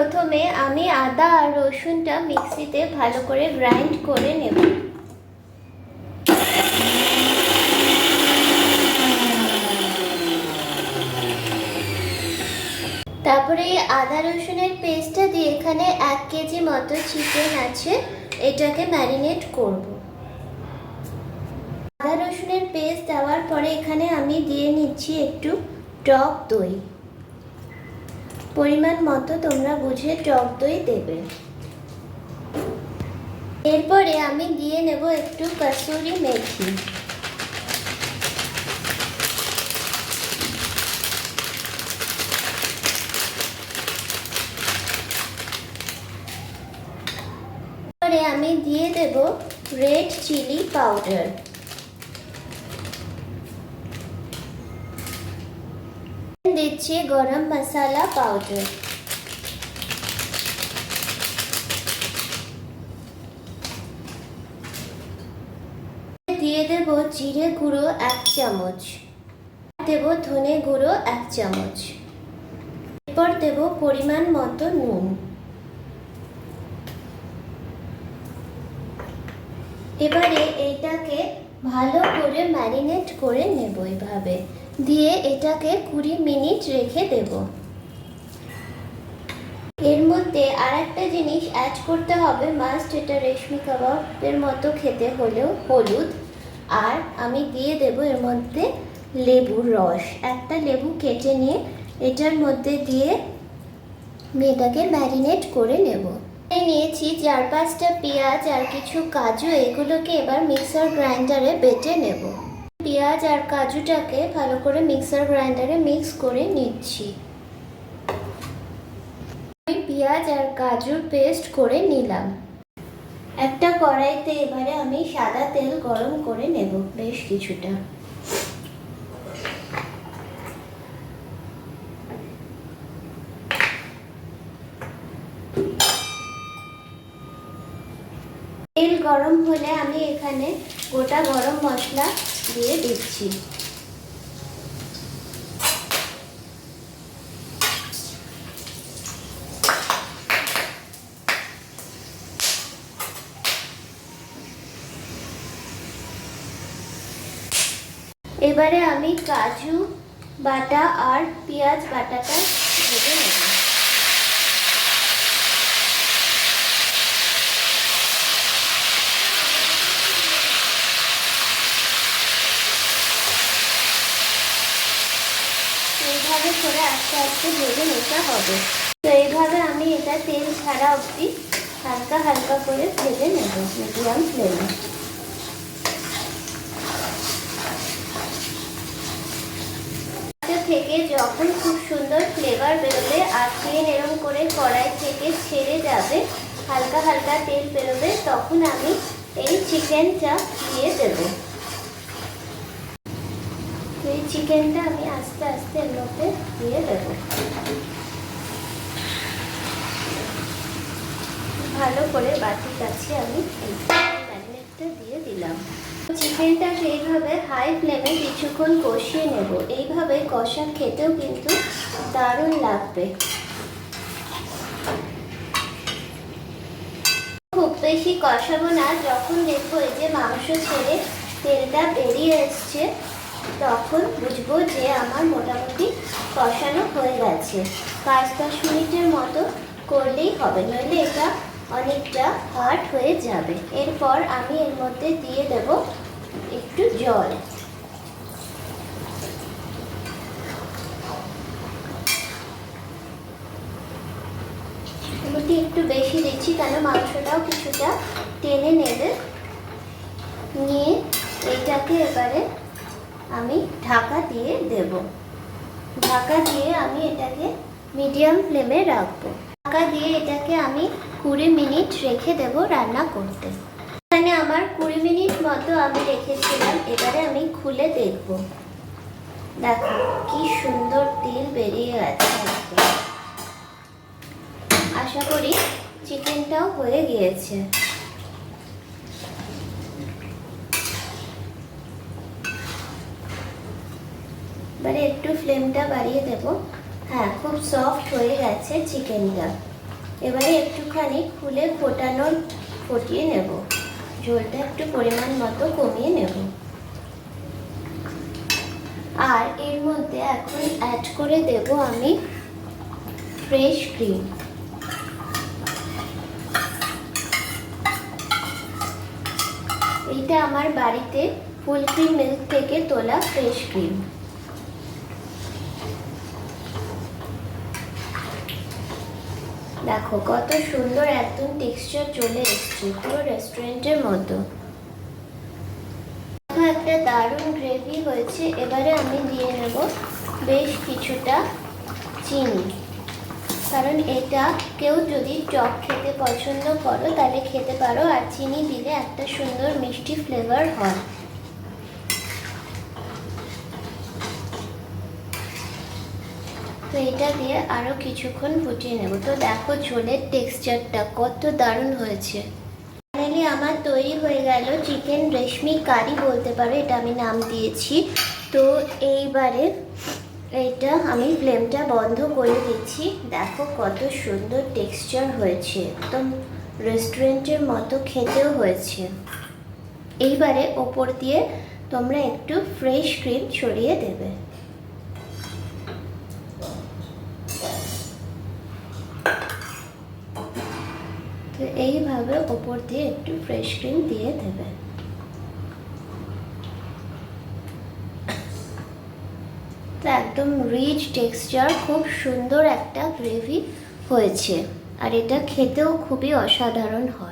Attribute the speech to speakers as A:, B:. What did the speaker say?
A: প্রথমে আমি আদা আর রসুনটা মিক্সিতে ভালো করে গ্রাইন্ড করে নেব। তারপরে এই আদা রসুনের পেস্টটা দিয়ে এখানে এক কেজি মতো চিকেন আছে, এটাকে ম্যারিনেট করব। আদা রসুনের পেস্ট দেওয়ার পরে এখানে আমি দিয়ে নিচ্ছি একটু টক দই। পরিমাণ মতো তোমরা বুঝে টক দই দেবে। এরপরে আমি দিয়ে নেব একটু কসুরি মেথি। আমি দিয়ে দেব রেড চিলি পাউডার। দিচ্ছি গরম মশলা পাউডার দিয়ে দেব জিরে গুঁড়ো এক চামচ। দেব ধনে গুঁড়ো এক চামচ। এরপর দেব পরিমাণ মতো নুন। এবারে এটাকে ভালো করে ম্যারিনেট করে নেব এভাবে। দিয়ে এটাকে কুড়ি মিনিট রেখে দেব। এর মধ্যে আর একটা জিনিস অ্যাড করতে হবে মাস্ট এটা রেশমি কাবাবের মতো খেতে হলেও হলুদ। আর আমি দিয়ে দেব এর মধ্যে লেবুর রস। একটা লেবু কেটে নিয়ে এটার মধ্যে দিয়ে মেয়েটাকে ম্যারিনেট করে নেব। নিয়েছি চার পাঁচটা পেঁয়াজ আর কিছু কাজু, এগুলোকে এবার মিক্সার গ্রাইন্ডারে বেটে নেব। পেঁয়াজ আর কাজুটাকে ভালো করে মিক্সার গ্রাইন্ডারে মিক্স করে নিচ্ছি। পেঁয়াজ আর কাজুর পেস্ট করে নিলাম। একটা কড়াইতে এবারে আমি সাদা তেল গরম করে নেব বেশ কিছুটা। তেল গরম হলে আমি এখানে গোটা গরম মশলা দিয়ে দিচ্ছি। এবারে আমি কাজু বাটা আর পেঁয়াজ বাটাটা ভেজে নেব এইভাবে করে আস্তে আস্তে ভেজে নিতে হবে। তো এইভাবে আমি এটা তেল ছাড়া অবধি হালকা হালকা করে ভেজে নেব মিডিয়াম ফ্লেমে। থেকে যখন খুব সুন্দর ফ্লেভার বেরোবে তেল এরম করে কড়াই থেকে ছেড়ে যাবে, হালকা হালকা তেল বেরোবে, তখন আমি এই চিকেনটা দিয়ে দেবো। এই চিকেনটা আমি আস্তে আস্তে এর মধ্যে দিয়ে দেবো। ভালো করে বাটির কাছে আমি ম্যারিনেটটা দিয়ে দিলাম। চিকেনটা সেইভাবে হাই ফ্লেমে কিছুক্ষণ কষিয়ে নেব। এইভাবে কষা খেতেও কিন্তু দারুণ লাগবে। খুব বেশি কষাবো না, যখন দেখব এই যে মাংস ছেড়ে তেলটা বেরিয়ে এসছে তখন বুঝব যে আমার মোটামুটি কষানো হয়ে গেছে। পাঁচ দশ মিনিটের মতো করলেই হবে, নইলে এটা অনেকটা হার্ড হয়ে যাবে। এরপর আমি এর মধ্যে দিয়ে দেব একটু জল। মোটামুটি একটু বেশি দিচ্ছি কেন মাংসটাও কিছুটা টেনে নেবে। নিয়ে এটাকে এবারে আমি ঢাকা দিয়ে দেব। ঢাকা দিয়ে আমি এটাকে মিডিয়াম ফ্লেমে রাখব। ঢাকা দিয়ে এটাকে আমি কুড়ি মিনিট রেখে দেব রান্না করতে। এখানে আমার কুড়ি মিনিট মতো আমি রেখেছিলাম, এবারে আমি খুলে দেখব। দেখো, কি সুন্দর তেল বেরিয়ে গেছে। আশা করি চিকেনটাও হয়ে গিয়েছে। এবারে একটু ফ্লেমটা বাড়িয়ে দেব। হ্যাঁ খুব সফট হয়ে গেছে চিকেনটা। এবারে একটুখানি খুলে ফোটানোর ফটিয়ে নেব। ঝোলটা একটু পরিমাণ মতো কমিয়ে নেব। আর এর মধ্যে এখন অ্যাড করে দেব আমি ফ্রেশ ক্রিম এইটা আমার বাড়িতে ফুল ক্রিম মিল্ক থেকে তোলা ফ্রেশ ক্রিম দেখো, কত সুন্দর একদম টেক্সচার চলে এসছে, পুরো রেস্টুরেন্টের মতো। একটা দারুণ গ্রেভি হয়েছে, এবারে আমি দিয়ে নেব বেশ কিছুটা চিনি। কারণ এটা কেউ যদি টক খেতে পছন্দ করো, তাহলে খেতে পারো, আর চিনি দিলে একটা সুন্দর মিষ্টি ফ্লেভার হয়। তো এটা দিয়ে আরও কিছুক্ষণ ফুটিয়ে নেব। তো দেখো ঝোলের টেক্সচারটা কত দারুণ হয়েছে। ফাইনালি আমার তৈরি হয়ে গেল চিকেন রেশমি কারি বলতে পারো, এটা আমি নাম দিয়েছি। তো এইবারে এটা আমি ফ্লেমটা বন্ধ করে দিচ্ছি। দেখো কত সুন্দর টেক্সচার হয়েছে, একদম রেস্টুরেন্টের মতো খেতেও হয়েছে। এইবারে ওপর দিয়ে তোমরা একটু ফ্রেশ ক্রিম ছড়িয়ে দেবে তো এইভাবে ওপর দিয়ে একটু ফ্রেশ ক্রিম দিয়ে দেবে। তো একদম রিচ টেক্সচার খুব সুন্দর একটা গ্রেভি হয়েছে। আর এটা খেতেও খুবই অসাধারণ হয়।